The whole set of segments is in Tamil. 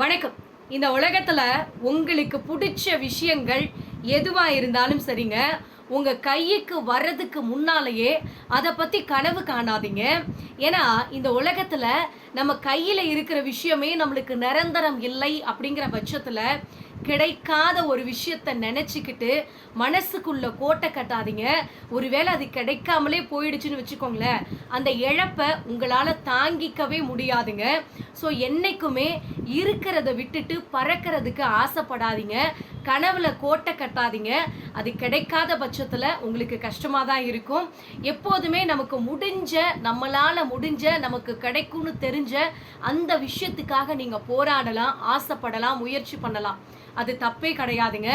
வணக்கம். இந்த உலகத்தில் உங்களுக்கு பிடிச்ச விஷயங்கள் எதுவாக இருந்தாலும் சரிங்க. உங்கள் கைக்கு வர்றதுக்கு முன்னாலேயே அதை பற்றி கனவு காணாதீங்க. ஏன்னா இந்த உலகத்தில் நம்ம கையில் இருக்கிற விஷயமே நம்மளுக்கு நிரந்தரம் இல்லை அப்படிங்கிற பட்சத்தில் கிடைக்காத ஒரு விஷயத்த நினச்சிக்கிட்டு மனசுக்குள்ளே கோட்டை கட்டாதீங்க. ஒருவேளை அது கிடைக்காமலே போயிடுச்சுன்னு வச்சுக்கோங்களேன். அந்த இழப்பை உங்களால் தாங்கிக்கவே முடியாதுங்க. ஸோ என்னைக்குமே இருக்கிறத விட்டுட்டு பறக்கிறதுக்கு ஆசைப்படாதீங்க. கனவுல கோட்டை கட்டாதீங்க. அது கிடைக்காத பட்சத்தில் உங்களுக்கு கஷ்டமாக தான் இருக்கும். எப்போதுமே நமக்கு முடிஞ்ச நம்மளால் முடிஞ்ச நமக்கு கிடைக்கும்னு தெரிஞ்ச அந்த விஷயத்துக்காக நீங்கள் போராடலாம் ஆசைப்படலாம் முயற்சி பண்ணலாம். அது தப்பே கிடையாதுங்க.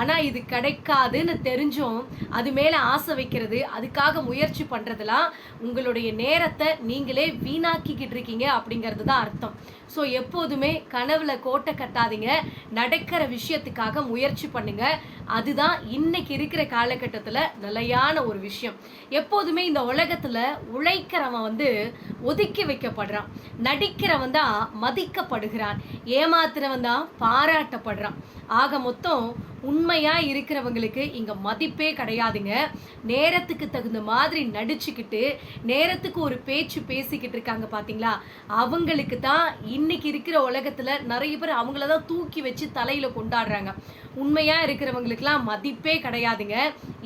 ஆனால் இது கிடைக்காதுன்னு தெரிஞ்சும் அது மேலே ஆசை வைக்கிறது அதுக்காக முயற்சி பண்ணுறதுலாம் உங்களுடைய நேரத்தை நீங்களே வீணாக்கிக்கிட்டு இருக்கீங்க அப்படிங்கிறது தான் அர்த்தம். ஸோ எப்போதுமே கனவுல கோட்டை கட்டாதீங்க. நடக்கிற விஷயத்துக்காக முயற்சி பண்ணுங்க. அதுதான் இன்னைக்கு இருக்கிற காலகட்டத்தில் நிலையான ஒரு விஷயம். எப்போதுமே இந்த உலகத்தில் உழைக்கிறவன் வந்து ஒதுக்கி வைக்கப்படுறான். நடிக்கிறவன் தான் மதிக்கப்படுகிறான். ஏமாத்துறவன் தான் பாராட்டப்படுறான். ஆக மொத்தம் உண்மையாக இருக்கிறவங்களுக்கு இங்கே மதிப்பே கிடையாதுங்க. நேரத்துக்கு தகுந்த மாதிரி நடிச்சுக்கிட்டு நேரத்துக்கு ஒரு பேச்சு பேசிக்கிட்டு இருக்காங்க பார்த்தீங்களா அவங்களுக்கு தான் இன்னைக்கு இருக்கிற உலகத்தில் நிறைய பேர் அவங்கள தான் தூக்கி வச்சு தலையில் கொண்டாடுறாங்க. உண்மையாக இருக்கிறவங்களுக்குலாம் மதிப்பே கிடையாதுங்க.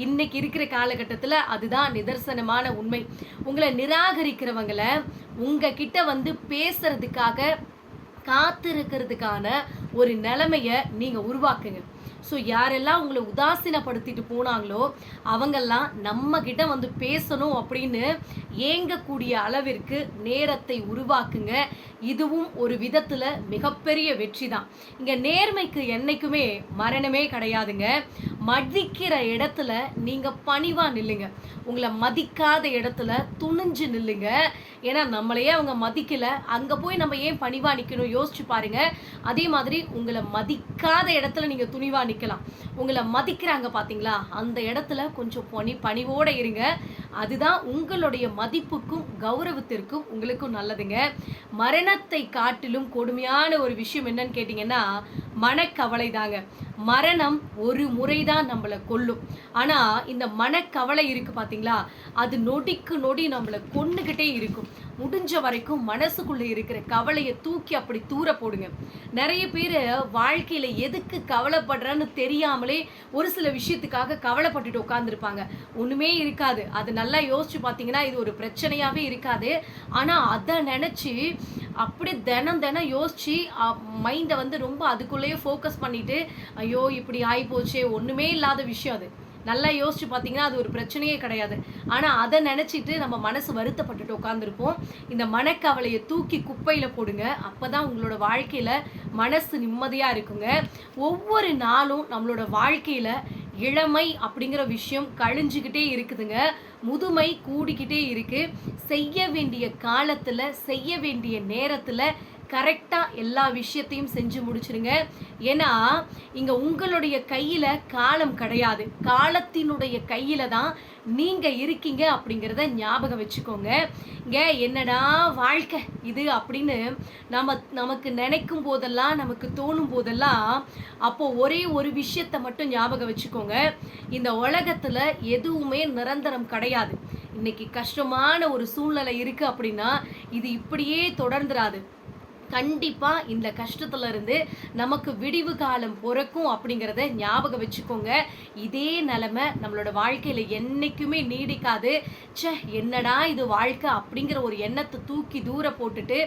இன்னைக்கு இருக்கிற காலகட்டத்தில் அதுதான் நிதர்சனமான உண்மை. உங்களை நிராகரிக்கிறவங்கள உங்ககிட்ட வந்து பேசுறதுக்காக காத்திருக்கிறதுக்கான ஒரு நிலைமையை நீங்கள் உருவாக்குங்க. ஸோ யாரெல்லாம் உங்களை உதாசீனப்படுத்திட்டு போனாங்களோ அவங்கெல்லாம் நம்ம கிட்ட வந்து பேசணும் அப்படின்னு ஏங்கக்கூடிய அளவிற்கு நேரத்தை உருவாக்குங்க. இதுவும் ஒரு விதத்தில் மிகப்பெரிய வெற்றி தான் இங்கே நேர்மைக்கு என்றைக்குமே மரணமே கிடையாதுங்க. மதிக்கிற இடத்துல நீங்க பணிவா நில்லுங்க. உங்களை மதிக்காத இடத்துல துணிஞ்சு நில்லுங்க. ஏன்னா நம்மளையே அவங்க மதிக்கல. அங்க போய் நம்ம ஏன் பணிவா நிக்கணும்? யோசிச்சு பாருங்க. அதே மாதிரி உங்களை மதிக்காத இடத்துல நீங்க துணிவா நிக்கலாம். உங்களை மதிக்கிறாங்க பாத்தீங்களா? அந்த இடத்துல கொஞ்சம் பணி பணிவோட இருங்க. அதுதான் உங்களுடைய மதிப்புக்கும் கௌரவத்திற்கும் உங்களுக்கும் நல்லதுங்க. மரணத்தை காட்டிலும் கொடுமையான ஒரு விஷயம் என்னன்னு கேட்டிங்கன்னா மனக்கவலை தாங்க மரணம் ஒரு முறை தான் நம்மளை கொல்லும். ஆனால் இந்த மனக்கவலை இருக்கு பார்த்தீங்களா அது நொடிக்கு நொடி நம்மளை கொண்டுக்கிட்டே இருக்கும். முடிஞ்ச வரைக்கும் மனசுக்குள்ளே இருக்கிற கவலையை தூக்கி அப்படி தூர போடுங்க. நிறைய பேர் வாழ்க்கையில் எதுக்கு கவலைப்படுறேன்னு தெரியாமலே ஒரு சில விஷயத்துக்காக கவலைப்பட்டுட்டு உட்காந்துருப்பாங்க ஒன்றுமே இருக்காது. அது நல்லா யோசிச்சு பார்த்தீங்கன்னா இது ஒரு பிரச்சனையாகவே இருக்காது. ஆனால் அதை நினச்சி அப்படி தினம் தினம் யோசிச்சு மைண்டை வந்து ரொம்ப அதுக்குள்ளே அதுக்குள்ளேயே ஃபோக்கஸ் பண்ணிட்டு ஐயோ இப்படி ஆகி போச்சே இல்லாத விஷயம் அது. நல்லா யோசிச்சு பார்த்தீங்கன்னா அது ஒரு பிரச்சனையே கிடையாது. ஆனால் அதை நினச்சிட்டு நம்ம மனசு வருத்தப்பட்டுட்டு உட்காந்துருப்போம் இந்த மனக்கவலையை தூக்கி குப்பையில் போடுங்க. அப்போ தான் உங்களோட வாழ்க்கையில் மனசு நிம்மதியாக இருக்குங்க. ஒவ்வொரு நாளும் நம்மளோட வாழ்க்கையில் இளமை அப்படிங்கிற விஷயம் கழிஞ்சுக்கிட்டே இருக்குதுங்க. முதுமை கூடிக்கிட்டே இருக்குது செய்ய வேண்டிய காலத்தில் செய்ய வேண்டிய நேரத்தில் கரெக்டாக எல்லா விஷயத்தையும் செஞ்சு முடிச்சிருங்க. ஏன்னா இங்கே உங்களுடைய கையில் காலம் கிடையாது. காலத்தினுடைய கையில் தான் நீங்கள் இருக்கீங்க அப்படிங்கிறத ஞாபகம் வச்சுக்கோங்க. இங்கே என்னடா வாழ்க்கை இது அப்படின்னு நம்ம நமக்கு நினைக்கும் போதெல்லாம் நமக்கு தோணும் போதெல்லாம் அப்போது ஒரே ஒரு விஷயத்தை மட்டும் ஞாபகம் வச்சுக்கோங்க. இந்த உலகத்தில் எதுவுமே நிரந்தரம் கிடையாது. இன்னைக்கு கஷ்டமான ஒரு சூழ்நிலை இருக்குது அப்படின்னா இது இப்படியே தொடர்ந்துராது. கண்டிப்பா இந்த கஷ்டத்துல இருந்து நமக்கு விடிவு காலம் பிறக்கும் அப்படிங்கிறத ஞாபகம் வச்சுக்கோங்க. இதே நிலமை நம்மளோட வாழ்க்கையில என்னைக்குமே நீடிக்காது. ச்சே என்னடா இது வாழ்க்கை அப்படிங்கிற ஒரு எண்ணத்தை தூக்கி தூர போட்டுட்டு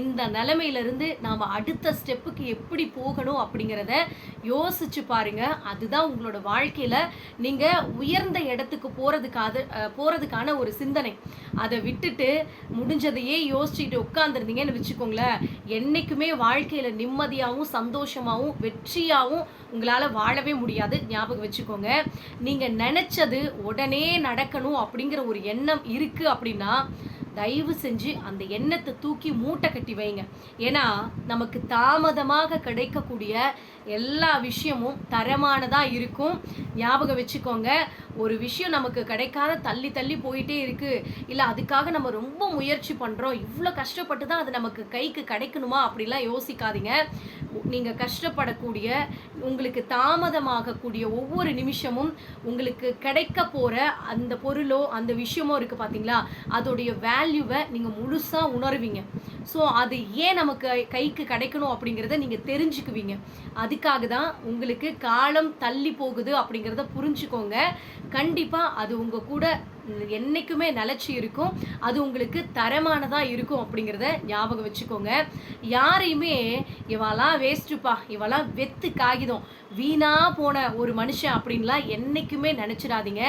இந்த நிலமையிலேருந்து இருந்து நாம அடுத்த ஸ்டெப்புக்கு எப்படி போகணும் அப்படிங்கிறத யோசிச்சு பாருங்க. அதுதான் உங்களோட வாழ்க்கையில நீங்க உயர்ந்த இடத்துக்கு போகிறதுக்காது போகிறதுக்கான போறதுக்கான ஒரு சிந்தனை. அதை விட்டுட்டு முடிஞ்சதையே யோசிச்சுட்டு உட்காந்துருந்தீங்கன்னு வச்சுக்கோங்களேன். என்றைக்குமே வாழ்க்கையில் நிம்மதியாகவும் சந்தோஷமாகவும் வெற்றியாகவும் உங்களால் வாழவே முடியாது. ஞாபகம் வச்சுக்கோங்க. நீங்கள் நினச்சது உடனே நடக்கணும் அப்படிங்கிற ஒரு எண்ணம் இருக்குது அப்படின்னா தயவு செஞ்சு அந்த எண்ணத்தை தூக்கி மூட்டை கட்டி வைங்க. ஏன்னா நமக்கு தாமதமாக கிடைக்கக்கூடிய எல்லா விஷயமும் தரமானதாக இருக்கும். ஞாபகம் வச்சுக்கோங்க ஒரு விஷயம் நமக்கு கிடைக்காத தள்ளி தள்ளி போயிட்டே இருக்குது இல்லை அதுக்காக நம்ம ரொம்ப முயற்சி பண்ணுறோம் இவ்வளோ கஷ்டப்பட்டு தான் அது நமக்கு கைக்கு கிடைக்கணுமா அப்படிலாம் யோசிக்காதீங்க. நீங்கள் கஷ்டப்படக்கூடிய உங்களுக்கு தாமதமாகக்கூடிய ஒவ்வொரு நிமிஷமும் உங்களுக்கு கிடைக்க போகிற அந்த பொருளோ அந்த விஷயமோ இருக்குது பார்த்தீங்களா அதோடைய வேல்யூவை நீங்கள் முழுசாக உணர்வீங்க. ஸோ அது ஏன் நமக்கு கைக்கு கிடைக்கணும் அப்படிங்கிறத நீங்கள் தெரிஞ்சுக்குவீங்க. அதுக்காக தான் உங்களுக்கு காலம் தள்ளி போகுது அப்படிங்கிறத புரிஞ்சுக்கோங்க. கண்டிப்பாக அது உங்கள் கூட என்றைக்குமே நிலச்சி இருக்கும். அது உங்களுக்கு தரமானதாக இருக்கும் அப்படிங்கிறத ஞாபகம் வச்சுக்கோங்க. யாரையுமே இவெல்லாம் வேஸ்ட்டுப்பா இவெல்லாம் வெத்து காகிதம் வீணாக போன ஒரு மனுஷன் அப்படின்லாம் என்னைக்குமே நினச்சிடாதீங்க.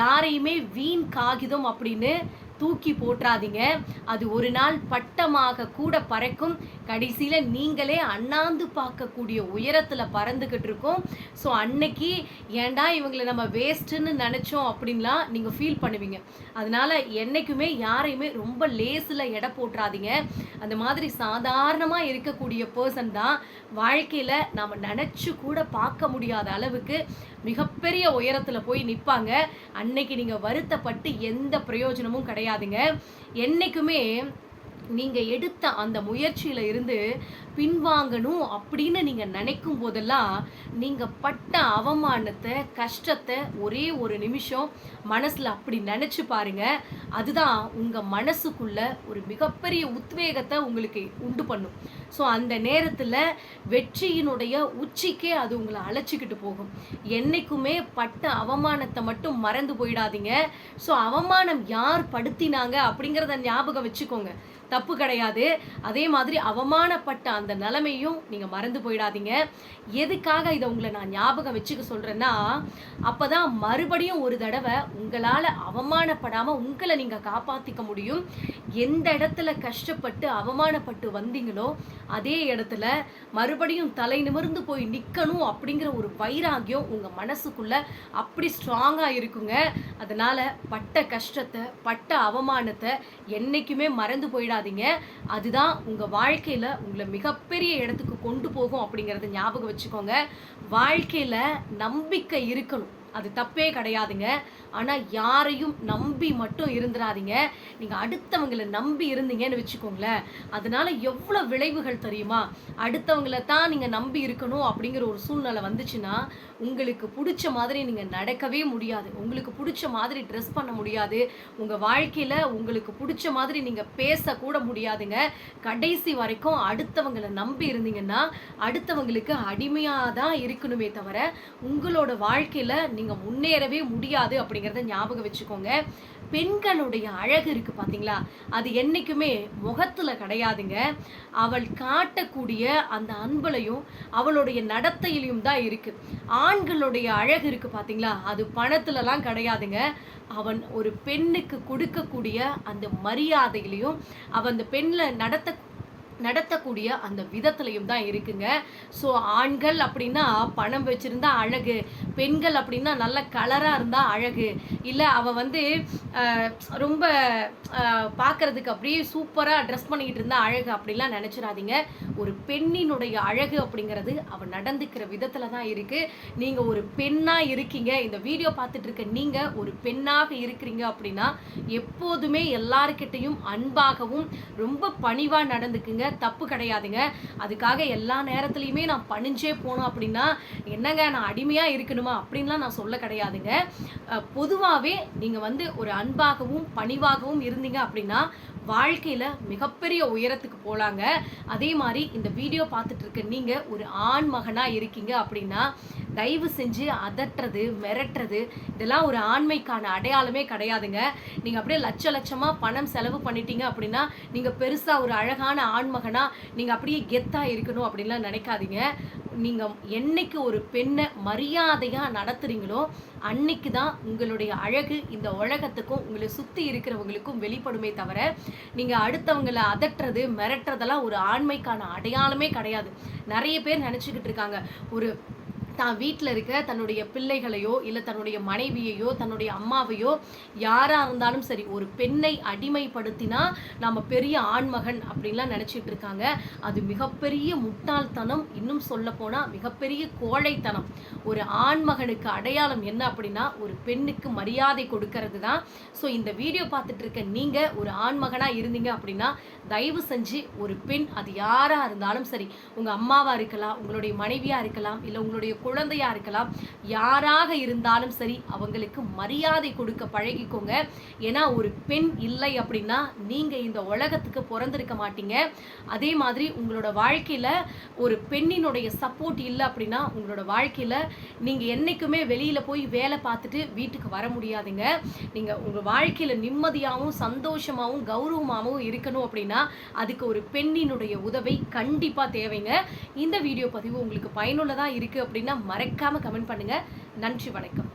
யாரையுமே வீண் காகிதம் அப்படின்னு தூக்கி போட்டுறாதீங்க அது ஒரு நாள் பட்டமாக கூட பறக்கும். கடைசியில் நீங்களே அண்ணாந்து பார்க்கக்கூடிய உயரத்தில் பறந்துக்கிட்டு இருக்கோம். ஸோ அன்னைக்கு ஏன்டா இவங்களை நம்ம வேஸ்ட்டுன்னு நினச்சோம் அப்படின்லாம் நீங்கள் ஃபீல் பண்ணுவீங்க. அதனால் என்றைக்குமே யாரையுமே ரொம்ப லேஸில் எடை போட்டுறாதீங்க அந்த மாதிரி சாதாரணமாக இருக்கக்கூடிய பர்சன் தான் வாழ்க்கையில் நாம் நினச்சி கூட பார்க்க முடியாத அளவுக்கு மிகப்பெரிய உயரத்தில் போய் நிற்பாங்க அன்னைக்கு நீங்கள் வருத்தப்பட்டு எந்த பிரயோஜனமும் கிடையாது. கிடையாதுங்க. என்னைக்குமே நீங்கள் எடுத்த அந்த முயற்சியில் இருந்து பின்வாங்கணும் அப்படின்னு நீங்கள் நினைக்கும் போதெல்லாம் நீங்கள் பட்ட அவமானத்தை கஷ்டத்தை ஒரே ஒரு நிமிஷம் மனசில் அப்படி நினச்சி பாருங்க. அதுதான் உங்கள் மனசுக்குள்ள ஒரு மிகப்பெரிய உத்வேகத்தை உங்களுக்கு உண்டு பண்ணும். ஸோ அந்த நேரத்தில் வெற்றியினுடைய உச்சிக்கே அது உங்களை அழைச்சிக்கிட்டு போகும். என்னைக்குமே பட்ட அவமானத்தை மட்டும் மறந்து போயிடாதீங்க. ஸோ அவமானம் யார் படுத்தினாங்க அப்படிங்கிறத ஞாபகம் வச்சுக்கோங்க. தப்பு கிடையாது. அதே மாதிரி அவமானப்பட்ட அந்த நிலைமையும் நீங்கள் மறந்து போயிடாதீங்க. எதுக்காக இதை உங்களை நான் ஞாபகம் வச்சுக்க சொல்கிறேன்னா அப்போ தான் மறுபடியும் ஒரு தடவை உங்களால் அவமானப்படாமல் உங்களை நீங்கள் காப்பாற்றிக்க முடியும். எந்த இடத்துல கஷ்டப்பட்டு அவமானப்பட்டு வந்தீங்களோ அதே இடத்துல மறுபடியும் தலை நிமிர்ந்து போய் நிற்கணும் அப்படிங்கிற ஒரு வைராகியம் உங்கள் மனசுக்குள்ள அப்படி ஸ்ட்ராங்காக இருக்குங்க. அதனால் பட்ட கஷ்டத்தை பட்ட அவமானத்தை என்றைக்குமே மறந்து போயிடாதீங்க. அதுதான் உங்கள் வாழ்க்கையில் உங்களை மிக மிகப்பெரிய இடத்துக்கு கொண்டு போகும் அப்படிங்கிறத ஞாபகம் வச்சுக்கோங்க. வாழ்க்கையில் நம்பிக்கை இருக்கணும். அது தப்பே கிடையாதுங்க. ஆனால் யாரையும் நம்பி மட்டும் இருந்துடாதீங்க நீங்கள் அடுத்தவங்களை நம்பி இருந்தீங்கன்னு வச்சுக்கோங்களேன். அதனால எவ்வளோ விளைவுகள் தெரியுமா? அடுத்தவங்கள தான் நீங்கள் நம்பி இருக்கணும் அப்படிங்கிற ஒரு சூழ்நிலை வந்துச்சுன்னா உங்களுக்கு பிடிச்ச மாதிரி நீங்கள் நடக்கவே முடியாது. உங்களுக்கு பிடிச்ச மாதிரி ட்ரெஸ் பண்ண முடியாது. உங்கள் வாழ்க்கையில் உங்களுக்கு பிடிச்ச மாதிரி நீங்கள் பேசக்கூட முடியாதுங்க. கடைசி வரைக்கும் அடுத்தவங்களை நம்பி இருந்தீங்கன்னா அடுத்தவங்களுக்கு அடிமையாக தான் இருக்கணுமே தவிர உங்களோட வாழ்க்கையில் நீங்கள் முன்னேறவே முடியாது அப்படிங்கிறத ஞாபகம் வச்சுக்கோங்க. பெண்களுடைய அழகு இருக்கு பார்த்தீங்களா அது என்றைக்குமே முகத்துல கிடையாதுங்க. அவள் காட்டக்கூடிய அந்த அன்பலையும் அவளுடைய நடத்தையிலையும் தான் இருக்கு. ஆண்களுடைய அழகு இருக்கு பார்த்தீங்களா அது பணத்துலலாம் கிடையாதுங்க. அவன் ஒரு பெண்ணுக்கு கொடுக்கக்கூடிய அந்த மரியாதையிலையும் அவன் அந்த பெண்ணில் நடத்த நடத்தக்கூடிய அந்த விதத்துலையும் தான் இருக்குங்க. ஸோ ஆண்கள் அப்படின்னா பணம் வச்சுருந்தா அழகு பெண்கள் அப்படின்னா நல்ல கலராக இருந்தால் அழகு. இல்லை அவள் வந்து ரொம்ப பார்க்குறதுக்கு அப்படியே சூப்பராக ட்ரெஸ் பண்ணிக்கிட்டு இருந்தா அழகு அப்படிலாம் நினச்சிடாதீங்க ஒரு பெண்ணினுடைய அழகு அப்படிங்கிறது அவள் நடந்துக்கிற விதத்தில் தான் இருக்குது நீங்கள் ஒரு பெண்ணாக இருக்கீங்க இந்த வீடியோ பார்த்துட்டு இருக்க நீங்கள் ஒரு பெண்ணாக இருக்கிறீங்க அப்படின்னா எப்போதுமே எல்லாருக்கிட்டையும் அன்பாகவும் ரொம்ப பணிவாக நடந்துக்குங்க. தப்பு கிடையாதுங்க. அதுக்காக எல்லா நேரத்துலையுமே நான் பணிஞ்சே போனோம் அப்படின்னா என்னங்க நான் அடிமையாக இருக்கணும்? அப்படின்லாம் நான் சொல்ல கிடையாதுங்க. பொதுவாகவே நீங்கள் வந்து ஒரு அன்பாகவும் பணிவாகவும் இருந்தீங்க அப்படின்னா வாழ்க்கையில் மிகப்பெரிய உயரத்துக்கு போகலாங்க அதே மாதிரி இந்த வீடியோ பார்த்துட்டு இருக்க நீங்கள் ஒரு ஆண் மகனாக இருக்கீங்க அப்படின்னா தயவு செஞ்சு அதட்டுறது மிரட்டுறது இதெல்லாம் ஒரு ஆண்மைக்கான அடையாளமே கிடையாதுங்க. நீங்கள் அப்படியே லட்ச லட்சமாக பணம் செலவு பண்ணிட்டீங்க அப்படின்னா நீங்கள் பெருசாக ஒரு அழகான ஆண்மகனாக நீங்கள் அப்படியே கெத்தாக இருக்கணும் அப்படின்லாம் நினைக்காதீங்க. நீங்கள் என்னைக்கு ஒரு பெண்ணை மரியாதையாக நடத்துகிறீங்களோ அன்னைக்கு தான் உங்களுடைய அழகு இந்த உலகத்துக்கும் உங்களை சுற்றி இருக்கிறவங்களுக்கும் வெளிப்படுமே தவிர நீங்கள் அடுத்தவங்களை அதட்டுறது மிரட்டுறதெல்லாம் ஒரு ஆண்மைக்கான அடையாளமே கிடையாது. நிறைய பேர் நினச்சிக்கிட்டு இருக்காங்க. ஒரு தான் வீட்டில் இருக்க தன்னுடைய பிள்ளைகளையோ இல்லை தன்னுடைய மனைவியையோ தன்னுடைய அம்மாவையோ யாராக இருந்தாலும் சரி ஒரு பெண்ணை அடிமைப்படுத்தினா நம்ம பெரிய ஆண்மகன் அப்படின்லாம் நினச்சிட்டு இருக்காங்க. அது மிகப்பெரிய முட்டாள்தனம். இன்னும் சொல்ல போனால் மிகப்பெரிய கோழைத்தனம். ஒரு ஆண்மகனுக்கு அடையாளம் என்ன அப்படின்னா ஒரு பெண்ணுக்கு மரியாதை கொடுக்கறது தான் ஸோ இந்த வீடியோ பார்த்துட்டு இருக்க நீங்கள் ஒரு ஆண்மகனாக இருந்தீங்க அப்படின்னா தயவு செஞ்சு ஒரு பெண் அது யாராக இருந்தாலும் சரி உங்கள் அம்மாவாக இருக்கலாம் உங்களுடைய மனைவியாக இருக்கலாம் இல்லை உங்களுடைய குழந்தையாக இருக்கலாம் யாராக இருந்தாலும் சரி அவங்களுக்கு மரியாதை கொடுக்க பழகிக்கோங்க. ஏன்னா ஒரு பெண் இல்லை அப்படின்னா நீங்கள் இந்த உலகத்துக்கு பிறந்திருக்க மாட்டீங்க. அதே மாதிரி உங்களோட வாழ்க்கையில் ஒரு பெண்ணினுடைய சப்போர்ட் இல்லை அப்படின்னா உங்களோட வாழ்க்கையில் நீங்கள் என்றைக்குமே வெளியில் போய் வேலை பார்த்துட்டு வீட்டுக்கு வர முடியாதுங்க. நீங்கள் உங்கள் வாழ்க்கையில் நிம்மதியாகவும் சந்தோஷமாகவும் கௌரவமாகவும் இருக்கணும் அப்படின்னா அப்படின்னா அதுக்கு ஒரு பெண்ணினுடைய உதவி கண்டிப்பாக தேவைங்க. இந்த வீடியோ பதிவு உங்களுக்கு பயனுள்ளதாக இருக்குது அப்படின்னா மறக்காமல் கமெண்ட் பண்ணுங்கள் நன்றி வணக்கம்.